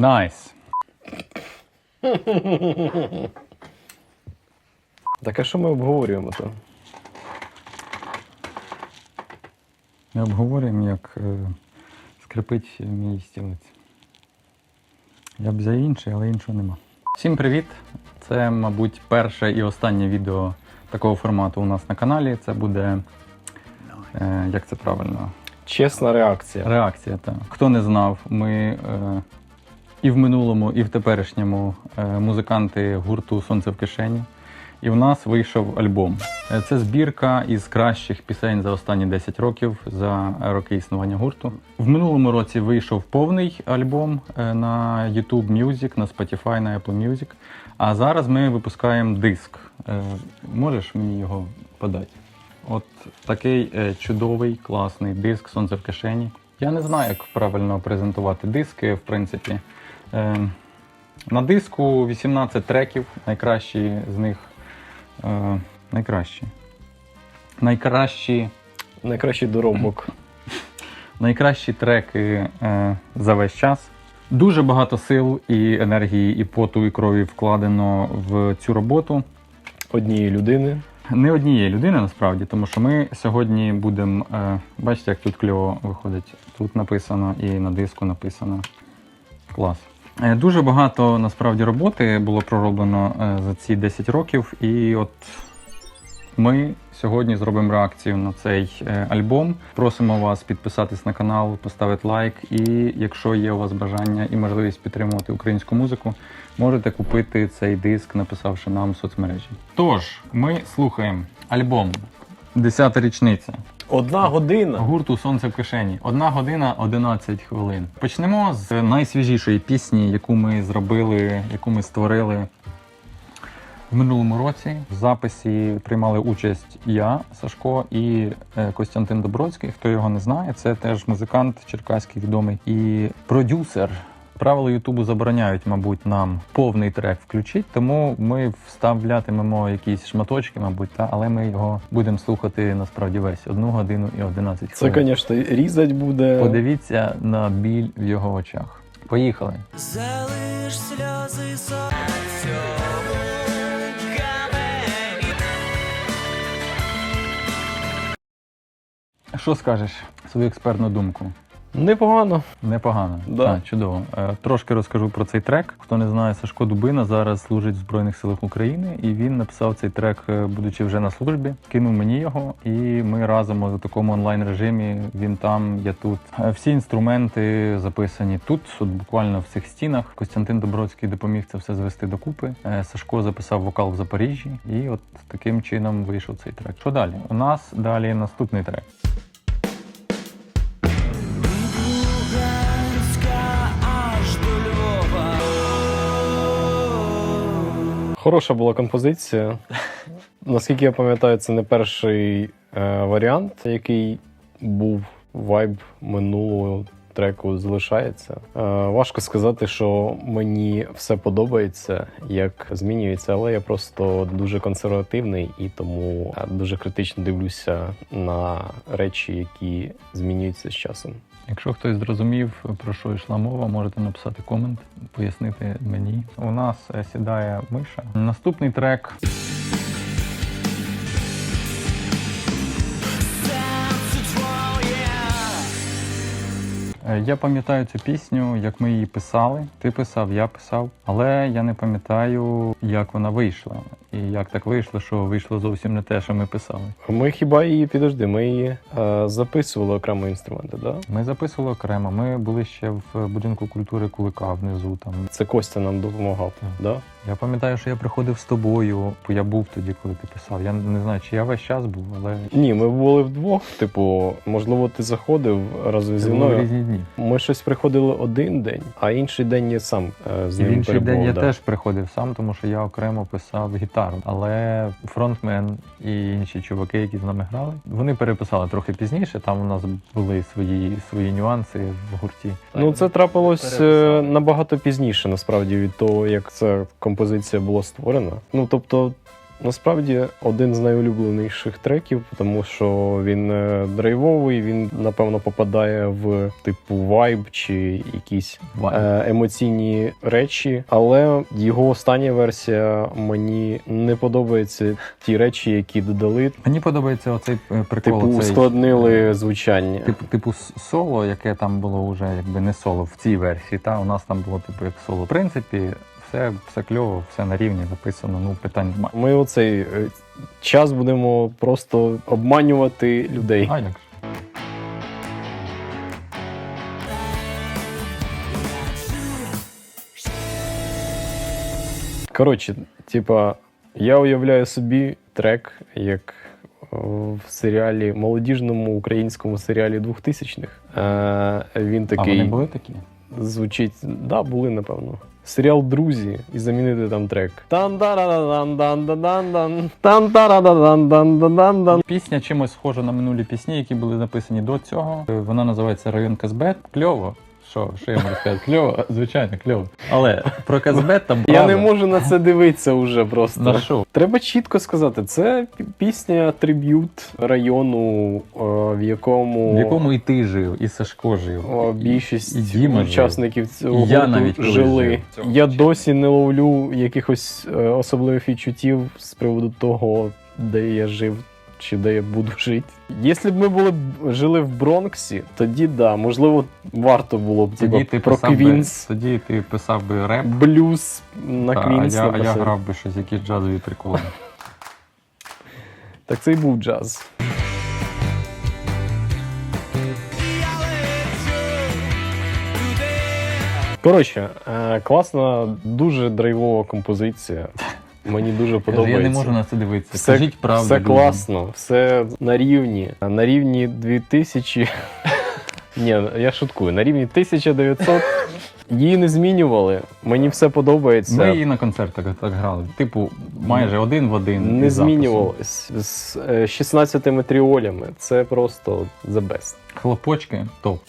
Найс. Так а що ми обговорюємо то? Ми обговорюємо, як е, скрипить мій стілець. Я б взяв інший, але іншого нема. Всім привіт! Це, мабуть, перше і останнє відео такого формату у нас на каналі. Це буде, е, як це правильно, Чесна реакція. Реакція, так. Хто не знав, ми е, і в минулому, і в теперішньому е, музиканти гурту Сонце в кишені. І в нас вийшов альбом. Е, Це збірка із кращих пісень за останні 10 років за роки існування гурту. В минулому році вийшов повний альбом е, на YouTube Music, на Spotify, на Apple Music. А зараз ми випускаємо диск. Можеш мені його подати? От такий чудовий, класний диск Сонце в кишені. Я не знаю, як правильно презентувати диски, в принципі. Е, на диску 18 треків, найкращі з них. Е, найкращі. Найкращі, Найкращий доробок. найкращі треки е, за весь час. Дуже багато сил і енергії, і поту, і крові вкладено в цю роботу. Однієї людини. Не однієї людини насправді, тому що ми сьогодні будемо. Е, бачите, як тут кльово виходить. Тут написано і на диску написано. Клас. Е, дуже багато насправді роботи було пророблено е, за ці 10 років, і от ми сьогодні зробимо реакцію на цей е, альбом. Просимо вас підписатись на канал, поставити лайк. І якщо є у вас бажання і можливість підтримувати українську музику, можете купити цей диск, написавши нам в соцмережі. Тож, ми слухаємо альбом. Десята річниця. Одна година. Гурту Сонце в кишені. Одна година 11 хвилин. Почнемо з найсвіжішої пісні, яку ми зробили, яку ми створили в минулому році. В записі приймали участь я, Сашко, і е, Костянтин Добродський. Хто його не знає, це теж музикант черкаський відомий і продюсер. Правила Ютубу забороняють, мабуть, нам повний трек включити, тому ми вставлятимемо якісь шматочки, мабуть, та але ми його будемо слухати насправді весь одну годину і 11 Це, звісно, різать буде. Подивіться на біль в його очах. Поїхали. Залиш сльози сонцю камені. Що скажеш? Свою експертну думку. Непогано. Непогано. Да. Так, чудово. Е, Трошки розкажу про цей трек. Хто не знає, Сашко Дубина зараз служить в Збройних силах України, і він написав цей трек, е, будучи вже на службі. Кинув мені його, і ми разом у такому онлайн режимі. Він там, я тут. Е, Всі інструменти записані тут, от буквально в цих стінах. Костянтин Добродський допоміг це все звести докупи. Е, Сашко записав вокал в Запоріжжі, і от таким чином вийшов цей трек. Що далі? У нас далі наступний трек. Хороша була композиція. Наскільки я пам'ятаю, це не перший е, варіант, який був вайб минулого треку залишається. Е, важко сказати, що мені все подобається, як змінюється, але я просто дуже консервативний і тому е, дуже критично дивлюся на речі, які змінюються з часом. Якщо хтось зрозумів, про що йшла мова, можете написати комент, пояснити мені. У нас е, сідає миша. Наступний трек. Е, Я пам'ятаю цю пісню, як ми її писали. Ти писав, я писав, але я не пам'ятаю, як вона вийшла. І як так вийшло, що вийшло зовсім не те, що ми писали. Ми хіба її підожди, ми її е, записували окремо інструменти, да? Ми записували окремо. Ми були ще в будинку культури Кулика внизу. Там Це Костя нам допомагав, Так. да? я пам'ятаю, що я приходив з тобою, бо я був тоді, коли ти писав. Я не знаю, чи я весь час був, але Ні, ми були вдвох. Типу, можливо, ти заходив разом зі мною. різні дні. Ми щось приходили один день, а інший день я сам е, з І в ним інший день перебував, я да. теж приходив сам, тому що я окремо писав гітару. Але фронтмен і інші чуваки, які з нами грали, вони переписали трохи пізніше. Там у нас були свої свої нюанси в гурті. Ну, це трапилось е, Переписали. набагато пізніше, насправді, від того, як ця композиція була створена. Ну тобто, насправді один з найулюбленіших треків, тому що він е, драйвовий, він напевно попадає в типу вайб чи якісь е, емоційні речі. Але його остання версія мені не подобаються ті речі, які додали. Мені подобається оцей е, прикол. Типу, оцей, ускладнили звучання. Типу, типу соло, яке там було вже якби не соло в цій версії. Та у нас там було типу як соло. В принципі, все, все кльово, все на рівні записано. Ну питань немає. Ми оцей е, час будемо просто обманювати людей. А як? Коротше, типа, я уявляю собі трек, як е, в серіалі, молодіжному українському серіалі 2000-х. Е, він А вони були такі? Звучить. Да, були, напевно. Серіал Друзі і замінити там трек. тан дан дан дан дан дан дан дан Пісня чимось схожа на минулі пісні, які були написані до цього. Вона називається Район КСБ. Кльово. Що, що я можу сказати? Кльово, звичайно, кльово. Але про Казбет там Я не можу на це дивитися вже просто. На що? Треба чітко сказати, це пісня триб'ют району, е, в якому, В якому і ти жив, і Сашко жив. О, більшість І Діма жив. учасників цього я гурту навіть колись жили. жив. Я досі не ловлю якихось е, особливих відчуттів з приводу того, де я жив чи де я буду жити. Якщо б ми були жили в Бронксі, тоді да, можливо, варто було б Тоді типу, ти про писав би, Квінс, тоді ти писав би реп, блюз на та, Квінс. а, я, я грав би щось, якісь джазові приколи. Так це і був джаз. Коротше, е, класна, дуже драйвова композиція. Мені дуже подобається. я не можу на це дивитися. Все, Скажіть правду. все людям. класно, все на рівні. На рівні 2000. Ні, я шуткую. На рівні 1900. Її не змінювали. Мені все подобається. Ми її на концертах так грали. Типу, майже один в один. не змінювалось. З е, 16 тріолями. Це просто the best. Хлопочки топ.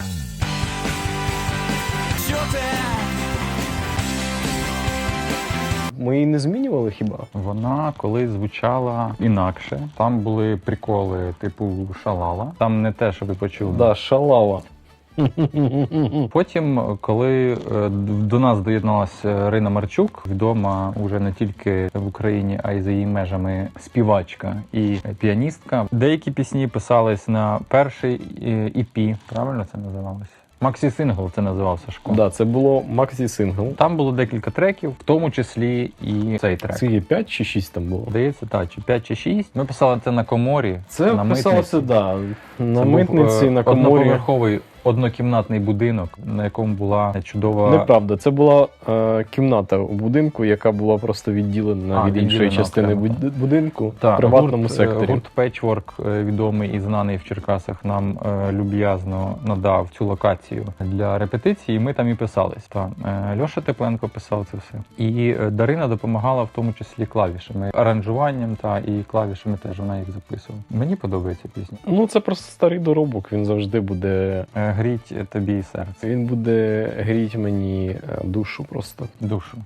Ми її не змінювали хіба? Вона колись звучала інакше. Там були приколи, типу шалала. Там не те, що ви почули. Да, шалава. Потім, коли е, до нас доєдналася Рина Марчук, відома уже не тільки в Україні, а й за її межами співачка і піаністка. Деякі пісні писались на перший е, EP, правильно це називалося? Максі Сингл це називався школа. Да, це було Максі Сингл. Там було декілька треків, в тому числі і цей трек. Скільки 5 чи 6 там було? Здається, так, чи 5 чи 6. Ми писали це на коморі. Це на писалося, митниці. да. На Це митниці, був, на коморі. Одноповерховий однокімнатний будинок, на якому була чудова Неправда, це була е, кімната у будинку, яка була просто відділена А, від іншої частини окремо, будинку Та, в приватному гурт, е, секторі. Гурт Печворк, відомий і знаний в Черкасах, нам е, люб'язно надав цю локацію для репетиції. Ми там і писались. Та, е, Льоша Тепленко писав це все. І е, Дарина допомагала в тому числі клавішами, аранжуванням та і клавішами теж вона їх записувала. Мені подобається пісня. Ну це просто старий доробок. Він завжди буде. Е, Гріть тобі серце, Він буде гріть мені е, душу просто. душу.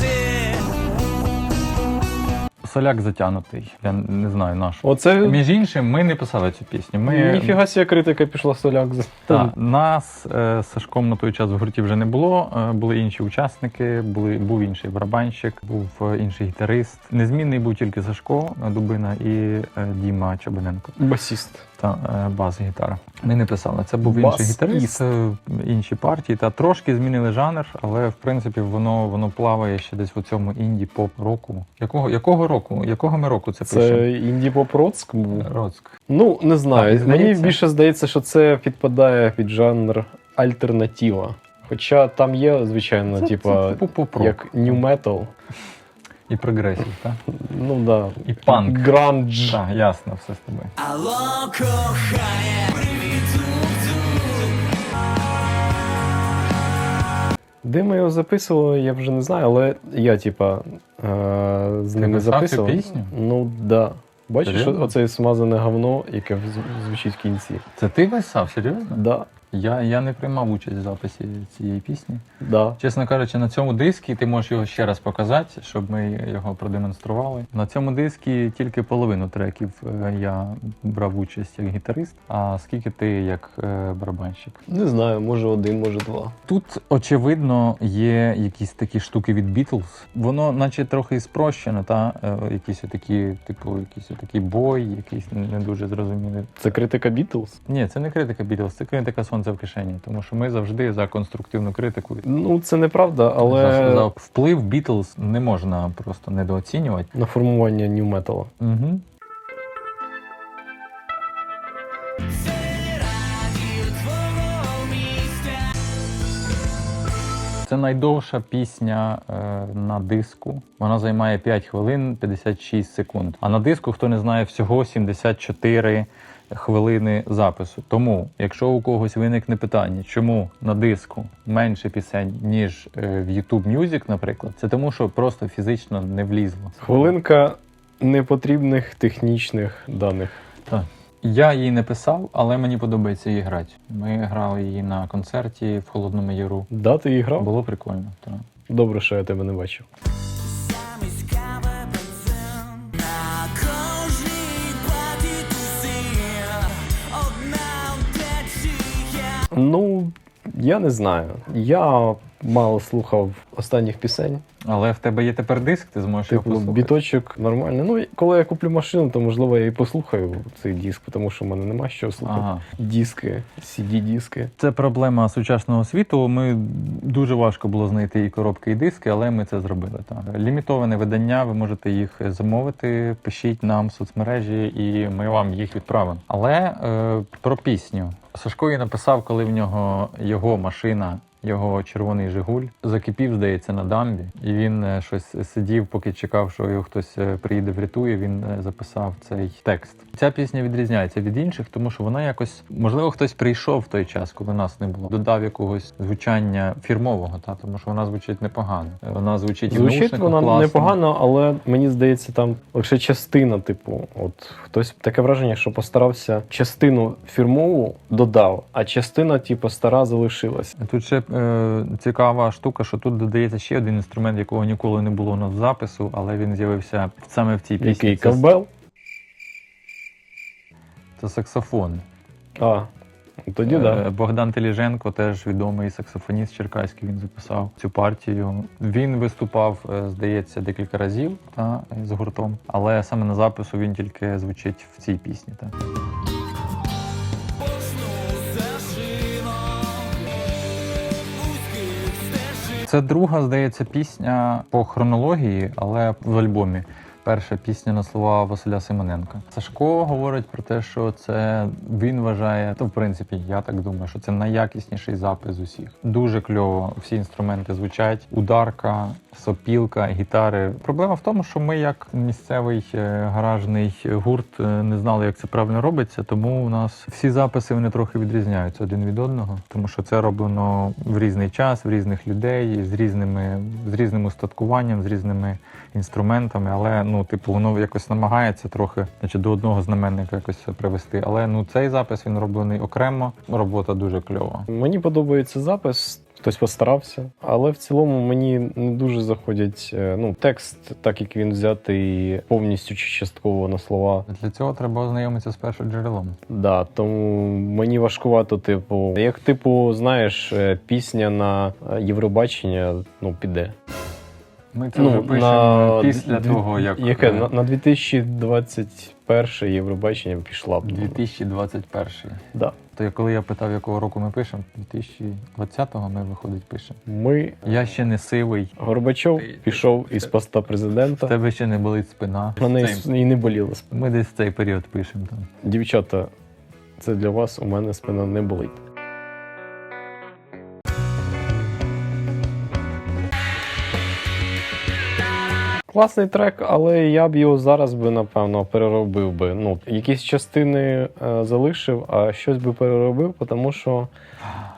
Ти Соляк затягнутий. Я не знаю наш. Оце Між іншим, ми не писали цю пісню. Ми ніфіга ся критика пішла соляк. Та, нас е, з Сашком на той час в гурті вже не було. Е, були інші учасники, були, був інший барабанщик, був е, інший гітарист. Незмінний був тільки Сашко Дубина і е, Діма Чабаненко Басіст. Та е, бас-гітара. Ми не писали. Це був інший гітарист, е, інші партії. Та трошки змінили жанр, але в принципі воно воно плаває ще десь в цьому інді поп року. Якого якого року? Якого ми року це, пишемо? Це інді поп роцк був. Роцк. Ну, не знаю. Так, Мені більше здається, що це підпадає під жанр альтернатива. Хоча там є, звичайно, поп-рок. як New Metal. І прогресів, так? Ну да. І панк. Грандж. Так, ясно, все з тобою. Алло, кохає, привіт, Де ми його записували, я вже не знаю, але я, типа, е- з ними писав цю записував. пісню? Ну да. Бачиш, Серйозно? оце смазане говно, яке в- звучить в кінці. Це ти писав, серйозно? Да. Я, я не приймав участь в записі цієї пісні. Да. Чесно кажучи, на цьому дискі ти можеш його ще раз показати, щоб ми його продемонстрували. На цьому дискі тільки половину треків е, я брав участь як гітарист. А скільки ти як е, барабанщик? Не знаю, може один, може два. Тут очевидно є якісь такі штуки від Beatles. Воно, наче трохи спрощено, та е, якісь такі, типу, якийсь такий бой, якийсь не дуже зрозумілий. Це критика Бітлз? Ні, це не критика Beatles, це критика сонця в кишені, тому що ми завжди за конструктивну критику. Ну, це неправда, але за вплив Beatles не можна просто недооцінювати. на формування нью металу. Угу. Це найдовша пісня е, на диску. Вона займає 5 хвилин 56 секунд. А на диску, хто не знає, всього 74 хвилини запису. Тому, якщо у когось виникне питання, чому на диску менше пісень, ніж е, в YouTube Music, наприклад, це тому, що просто фізично не влізло. Хвилинка непотрібних технічних даних. Я її не писав, але мені подобається її грати. Ми грали її на концерті в Холодному Яру. Да, ти її грав? Було прикольно. Так. Добре, що я тебе не бачив. Ну, я не знаю. Я мало слухав останніх пісень. Але в тебе є тепер диск, ти зможеш його Типу, послухати. біточок нормальний. Ну, коли я куплю машину, то можливо я і послухаю цей диск, тому що в мене нема що слухати. Ага. Диски, CD-диски. Це проблема сучасного світу. Ми дуже важко було знайти і коробки, і диски, але ми це зробили. Так. Лімітоване видання, ви можете їх замовити, пишіть нам в соцмережі, і ми вам їх відправимо. Але е, про пісню. Сашко її написав, коли в нього його машина. Його червоний Жигуль закипів, здається, на дамбі, і він е, щось сидів, поки чекав, що його хтось е, приїде, врятує. Він е, записав цей текст. Ця пісня відрізняється від інших, тому що вона якось можливо хтось прийшов в той час, коли нас не було. Додав якогось звучання фірмового, та тому що вона звучить непогано. Вона звучить Звучить вона класно. непогано, але мені здається, там лише частина, типу, от хтось таке враження, що постарався частину фірмову додав, а частина, типу, стара залишилась. Тут ще цікава штука, що тут додається ще один інструмент, якого ніколи не було у нас запису, але він з'явився саме в цій пісні. Який Це, ковбел? це саксофон. А, тоді Е, да. Богдан Теліженко, теж відомий саксофоніст черкаський, він записав цю партію. Він виступав, е, здається, декілька разів та, з гуртом, але саме на запису він тільки звучить в цій пісні. Та. Це друга, здається, пісня по хронології, але в альбомі. Перша пісня на слова Василя Симоненка. Сашко говорить про те, що це він вважає, то в принципі, я так думаю, що це найякісніший запис усіх. Дуже кльово, всі інструменти звучать. Ударка, сопілка, гітари. Проблема в тому, що ми, як місцевий е, гаражний гурт, е, не знали, як це правильно робиться. Тому у нас всі записи вони трохи відрізняються один від одного, тому що це роблено в різний час, в різних людей, з різними з різним устаткуванням, з різними інструментами. Але ну, типу, воно якось намагається трохи, значить, до одного знаменника якось привести. Але ну цей запис він роблений окремо. Робота дуже кльова. Мені подобається запис. Хтось постарався, але в цілому мені не дуже заходять е, ну, текст, так як він взятий повністю чи частково на слова. Для цього треба ознайомитися з першим джерелом. Да, тому мені важкувато, типу, як типу, знаєш, е, пісня на е, Євробачення ну, піде. Ми це вже пишемо після дві- того, як яке е, на, на 2021 Євробачення пішла б. 2021. Да. То коли я питав, якого року ми пишемо, 2020-го ми виходить пишемо. Ми Я ще не сивий, Горбачов Ти- пішов із поста в президента. тебе ще не болить спина. Мене Цей- і не боліла спина. Ми десь в цей період пишемо там. Дівчата, це для вас у мене спина не болить. Класний трек, але я б його зараз би, напевно, переробив би. Ну, якісь частини е, залишив, а щось би переробив, тому що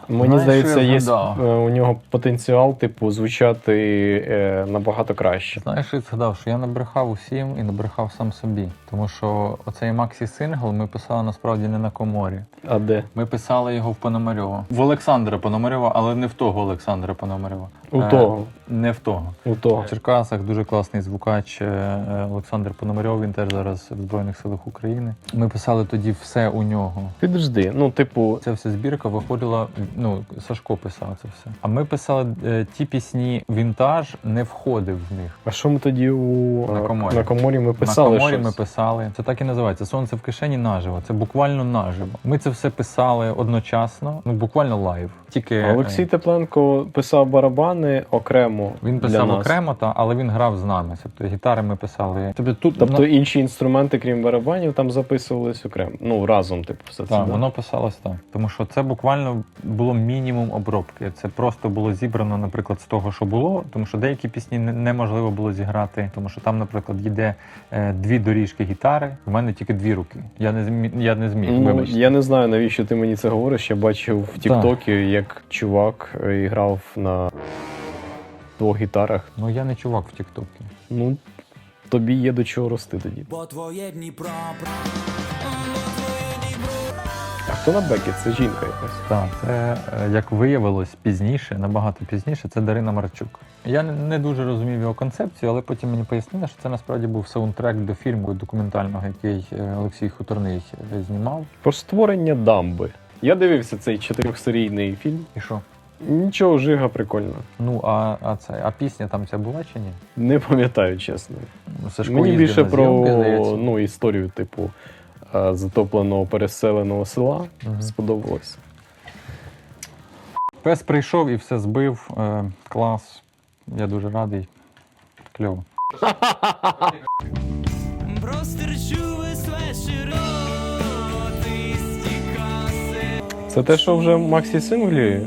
Мені здається, є е, у нього потенціал, типу, звучати е, набагато краще. Знаєш, я згадав, що я набрехав усім і набрехав сам собі. Тому що оцей Максі Сингл ми писали насправді не на коморі. А де? Ми писали його в Пономарьова. В Олександра Пономарьова, але не в того Олександра Пономарьова. У Е, того. Не в того. У того. В Черкасах дуже класний звукач е, е, Олександр Пономарьов, він теж зараз в Збройних силах України. Ми писали тоді все у нього. Підожди. Ну, типу, Ця вся збірка виходила. Ну, Сашко писав це все. А ми писали е, ті пісні, вінтаж не входив в них. а що ми тоді у На е, коморі. на коморі ми писали? На коморі щось? ми писали. Це так і називається Сонце в кишені наживо. Це буквально наживо. Ми це все писали одночасно, ну буквально лайв. Тільки Олексій е, Тепленко писав барабани окремо. він для писав нас. окремо, та але він грав з нами. Тобто гітари ми писали. Тобто тут Тобто ну, інші інструменти, крім барабанів, там записувались окремо. Ну, разом, типу, все це. Так, да? воно писалось так. Тому що це буквально було мінімум обробки. Це просто було зібрано, наприклад, з того, що було, тому що деякі пісні неможливо було зіграти, тому що там, наприклад, йде е, дві доріжки гітари. в мене тільки дві руки. Я не зміг, я не зміг. Ну, я не знаю, навіщо ти мені це говориш. Я бачив в Тіктокі, як чувак е, грав на двох гітарах. Ну я не чувак в Тіктокі. Ну, тобі є до чого рости тоді. Бо твоє Дніпро А хто на бекі? Це жінка якась. Так, це е, як виявилось пізніше, набагато пізніше, це Дарина Марчук. Я не- дуже розумів його концепцію, але потім мені пояснили, що це насправді був саундтрек до фільму документального, який е, Олексій Хуторний е, знімав. Про створення дамби. Я дивився цей чотирьохсерійний фільм. І що? Нічого, жига прикольно. Ну, а, а це, а пісня там ця була чи ні? Не пам'ятаю, чесно. Ну, Сашко Мені більше про зйомки, ну, історію, типу, затопленого переселеного села Мгм. сподобалось. Пес прийшов і все збив. Е, клас. Я дуже радий. Кльово. Це те, що вже в Максі Синглі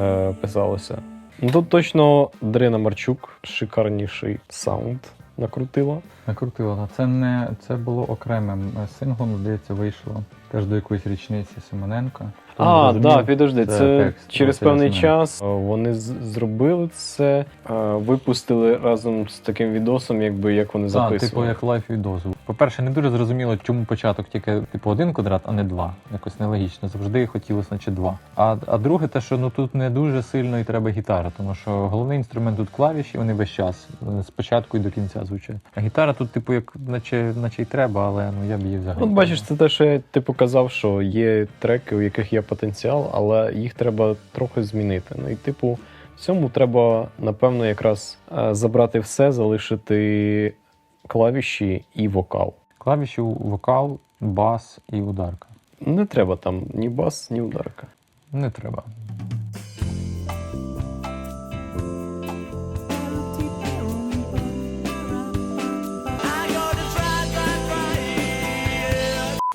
е, писалося. Ну тут точно Дарина Марчук шикарніший саунд накрутила. Накрутило. Та Це не це було окремим е, синглом, здається, вийшло теж до якоїсь річниці Симоненка. Хто не А, розумів, так, підожди, це це, текст через Василя певний Семененка. час е, вони з- зробили це, е, випустили разом з таким відосом, якби як вони Так, записували. типу як лайф відозу. По-перше, не дуже зрозуміло, чому початок тільки типу один квадрат, а не два. Якось нелогічно. Завжди хотілося, наче два. А, а друге, те, що ну тут не дуже сильно і треба гітара, тому що головний інструмент тут клавіші, вони весь час е, з початку і до кінця звучать. А гітара тут, типу, як наче, наче й треба, але ну я б її взагалі. От бачиш, це те, що я типу казав, що є треки, у яких є потенціал, але їх треба трохи змінити. Ну і типу, в цьому треба, напевно, якраз е, забрати все, залишити клавіші і вокал. клавіші, вокал, бас і ударка. Не треба там ні бас, ні ударка. Не треба.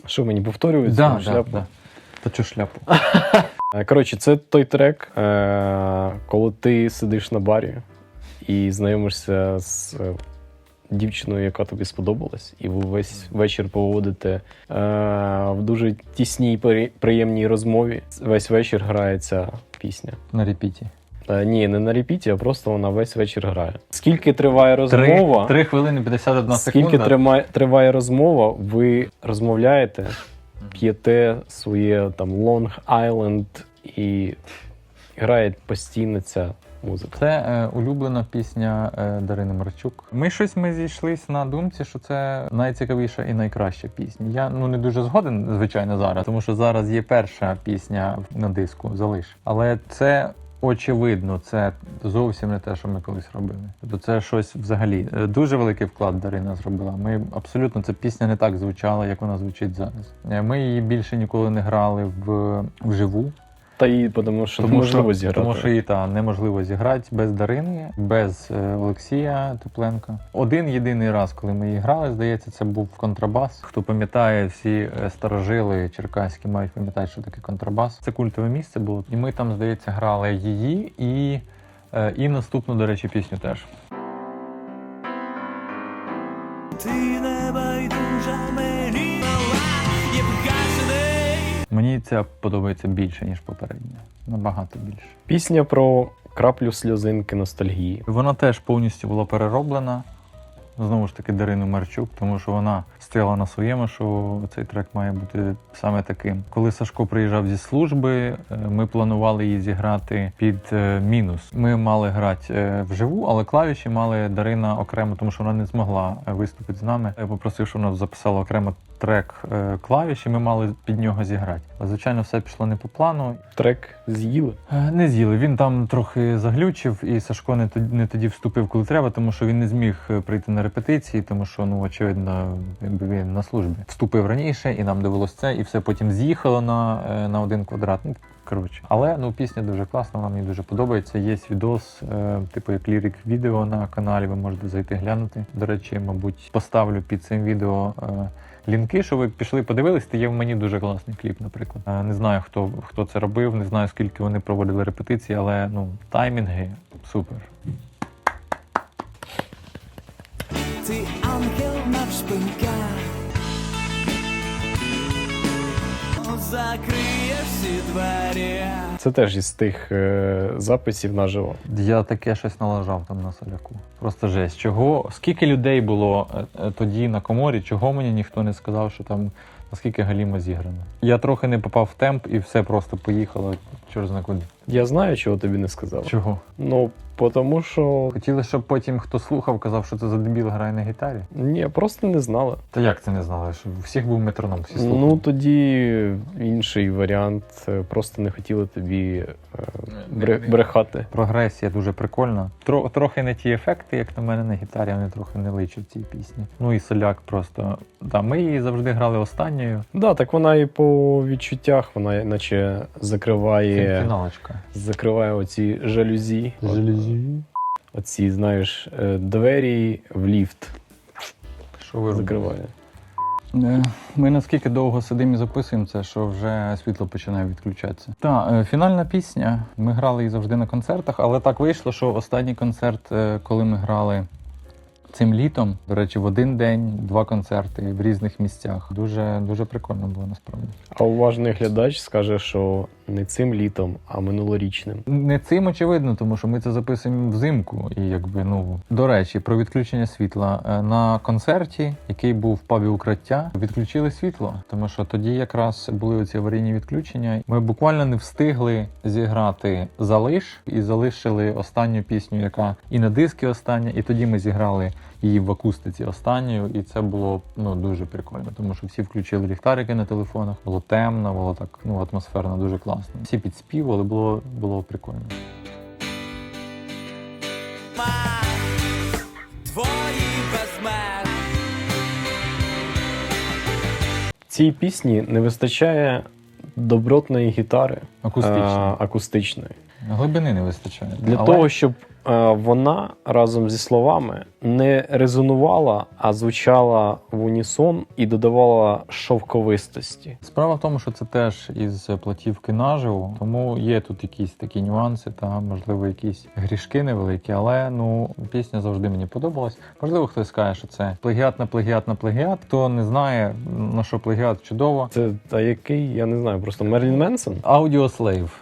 Що мені повторюють? Да, да, да. Та чу шляпу? Е, Коротше, це той трек, е, коли ти сидиш на барі і знайомишся з е, дівчиною, яка тобі сподобалась, і ви весь вечір проводите е, в дуже тісній приємній розмові. Весь вечір грає ця пісня. На репіті. Ні, не на репіті, а просто вона весь вечір грає. Скільки триває розмова? три хвилини 51 Скільки секунда. тримає, триває розмова, ви розмовляєте, п'єте своє там Long Island і грає постійно ця музика. Це е, улюблена пісня е, Дарини Марчук. Ми щось ми зійшлись на думці, що це найцікавіша і найкраща пісня. Я ну не дуже згоден, звичайно, зараз, тому що зараз є перша пісня на диску Залиш. Але це очевидно, це зовсім не те, що ми колись робили. Тобто це щось взагалі е, дуже великий вклад Дарина зробила. Ми абсолютно ця пісня не так звучала, як вона звучить зараз. Е, Ми її більше ніколи не грали в вживу. Та і тому що неможливо зіграти. Тому що її та неможливо зіграти без Дарини, без е, Олексія Тепленка. Один єдиний раз, коли ми її грали, здається, це був контрабас. Хто пам'ятає, всі е, старожили черкаські мають пам'ятати, що таке контрабас. Це культове місце було. І ми там, здається, грали її і, е, і наступну, до речі, пісню теж. Ти не байдужа Мені ця подобається більше, ніж попередня. Набагато більше. Пісня про краплю сльозинки ностальгії. Вона теж повністю була перероблена. Знову ж таки, Дарину Марчук, тому що вона стояла на своєму, що цей трек має бути саме таким. Коли Сашко приїжджав зі служби, е, ми планували її зіграти під е, мінус. Ми мали грати е, вживу, але клавіші мали Дарина окремо, тому що вона не змогла виступити з нами. Я попросив, щоб вона записала окремо трек е, клавіші. Ми мали під нього зіграти. Але, звичайно, все пішло не по плану. Трек з'їли. Е, Не з'їли. Він там трохи заглючив, і Сашко не тоді, не тоді вступив, коли треба, тому що він не зміг е, прийти на репетиції, тому що, ну, очевидно, якби він на службі. Вступив раніше, і нам довелося це, і все потім з'їхало на, на один квадрат. Коротше. Але ну, пісня дуже класна, вона мені дуже подобається. Є відос, е, типу як лірик відео на каналі, ви можете зайти глянути. До речі, мабуть, поставлю під цим відео. е, Лінки, що ви пішли подивились, то є в мені дуже класний кліп, наприклад. Е, Не знаю, хто, хто це робив, не знаю, скільки вони проводили репетиції, але ну, таймінги супер. Ти ангел навшпиньках Закриєш всі двері Це теж із тих е, записів наживо. Я таке щось налажав там на соляку. Просто жесть. Чого? Скільки людей було е, е, тоді на коморі, чого мені ніхто не сказав, що там наскільки галімо зіграно. Я трохи не попав в темп і все просто поїхало. Чорт на куди. Я знаю, чого тобі не сказав. Чого? Ну, тому що Хотіли, щоб потім хто слухав, казав, що це за дебіл грає на гітарі. ні, просто не знали. Та як це не знали? Що у всіх був метроном, всі слухали. Ну тоді інший варіант. е, Просто не хотіли тобі е, бре- брехати. Прогресія дуже прикольна. Тро, трохи не ті ефекти, як на мене на гітарі, вони трохи не личать цій пісні. Ну і соляк просто. Да, ми її завжди грали останньою. Да, так вона і по відчуттях, вона наче закриває, Фіналочка. Закриває оці жалюзі. Жалюзі. Оці, знаєш, е, двері в ліфт Що ви закриває. Е, Ми наскільки довго сидимо і записуємо це, що вже світло починає відключатися. Та фінальна пісня. Ми грали її завжди на концертах, але так вийшло, що останній концерт, е, коли ми грали цим літом, до речі, в один день два концерти в різних місцях. Дуже дуже прикольно було насправді. А уважний глядач скаже, що не цим літом, а минулорічним. Не цим очевидно, тому що ми це записуємо взимку. І якби ну до речі, про відключення світла Е, на концерті, який був в пабі укриття, відключили світло, тому що тоді якраз були ці аварійні відключення. Ми буквально не встигли зіграти залиш і залишили останню пісню, яка і на диски остання, і тоді ми зіграли її в акустиці останньою, і це було ну дуже прикольно, тому що всі включили ліхтарики на телефонах, було темно, було так ну атмосферно, дуже класно. Всі підспівали, було було прикольно. Цій пісні не вистачає добротної гітари Акустично. а, акустичної. Глибини не вистачає. Для Але того, щоб вона разом зі словами не резонувала, а звучала в унісон і додавала шовковистості. Справа в тому, що це теж із платівки наживо, тому є тут якісь такі нюанси та можливо якісь грішки невеликі, але ну пісня завжди мені подобалась. Можливо, хтось скаже, що це плагіат на плагіат на плагіат. Хто не знає на що плагіат чудово. Це та який, я не знаю, просто Мерлін Менсон? Аудіослейв.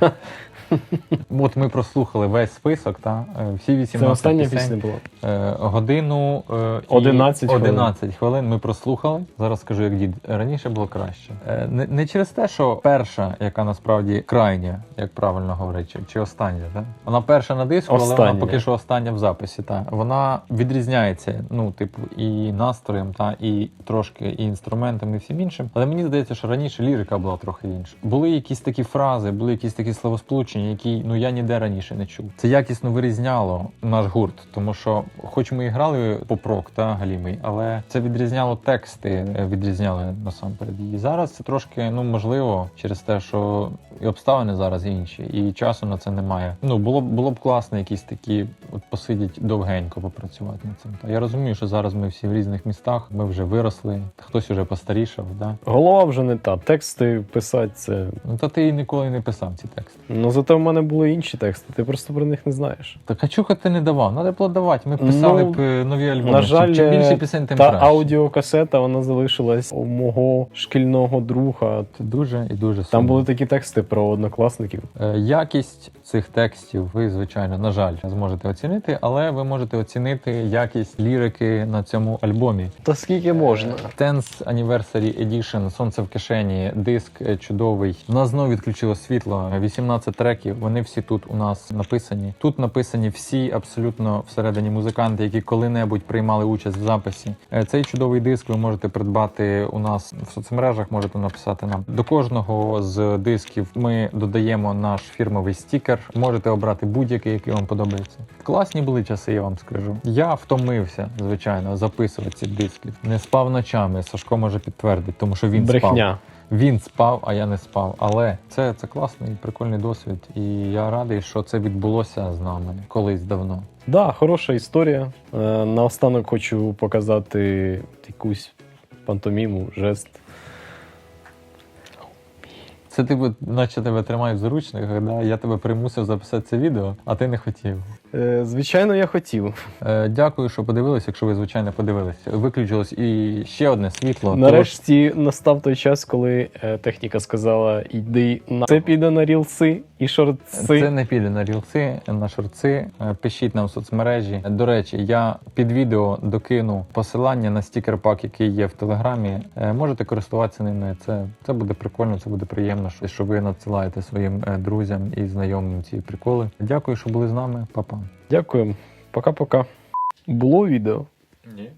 От ми прослухали весь список, та е, всі 18 Це остання пісень. пісня була. Е, годину е, і 11 хвилин. 11 хвилин ми прослухали. Зараз скажу, як дід. Раніше було краще. Е, не, не через те, що перша, яка насправді крайня, як правильно говорить, чи, чи остання, да? вона перша на диску, але Остання. вона поки що остання в записі. Та. Вона відрізняється, ну, типу, і настроєм, та, і трошки і інструментами, і всім іншим. Але мені здається, що раніше лірика була трохи інша. Були якісь такі фрази, були якісь такі словосполучення, які ну я ніде раніше не чув. Це якісно вирізняло наш гурт, тому що, хоч ми і грали поп-рок, та галімий, але це відрізняло тексти, е, відрізняли насамперед її. Зараз це трошки ну можливо через те, що і обставини зараз інші, і часу на це немає. Ну було б було б класно, якісь такі от посидіть довгенько попрацювати над цим. Та я розумію, що зараз ми всі в різних містах, ми вже виросли, хтось уже постарішав. Да? Голова вже не та. Тексти писати це. Ну та ти ніколи не писав ці тексти. Ну зате в мене були інші тексти, ти просто про них не знаєш. Так а чого ти не давав? Надо було давати. Ми писали Ну, б е, нові альбоми. на жаль, чим більше пісень, тим Та краще. аудіокасета вона залишилась у мого шкільного друга. Це дуже і дуже Там були такі тексти про однокласників. Е, Якість цих текстів ви, звичайно, на жаль, зможете оцінити, але ви можете оцінити якість лірики на цьому альбомі. Та скільки можна? Tenth Anniversary Edition Сонце в кишені, диск е, чудовий. У нас знову відключило світло. 18 треків. Вони всі тут у нас написані. Тут написані всі абсолютно всередині музиканти, які коли-небудь приймали участь в записі. Е, Цей чудовий диск ви можете придбати у нас в соцмережах. Можете написати нам до кожного з дисків. Ми додаємо наш фірмовий стікер. Можете обрати будь-який, який вам подобається. Класні були часи, я вам скажу. Я втомився, звичайно, записувати ці диски. Не спав ночами. Сашко може підтвердити, тому що він спав. Він спав, а я не спав. Але це, це класний, прикольний досвід. І я радий, що це відбулося з нами колись давно. Да, хороша історія. Е, Наостанок хочу показати якусь пантоміму, жест. Це типу, наче тебе тримають в заручниках, да? я тебе примусив записати це відео, а ти не хотів. Е, Звичайно, я хотів. Е, дякую, що подивилися, якщо ви, звичайно, подивилися. Виключилось і ще одне світло. Нарешті настав той час, коли е, техніка сказала: йди на це піде на рілси і Тож шортси. Це не піде на рілси, на шорти. Е, Пишіть нам в соцмережі. До речі, я під відео докину посилання на стікер-пак, який є в телеграмі. Е, Можете користуватися ними. Це, це буде прикольно, це буде приємно, що- що ви надсилаєте своїм е, друзям і знайомим ці приколи. Дякую, що були з нами. Па-па. Дякую. Пока-пока. Було відео. Ні.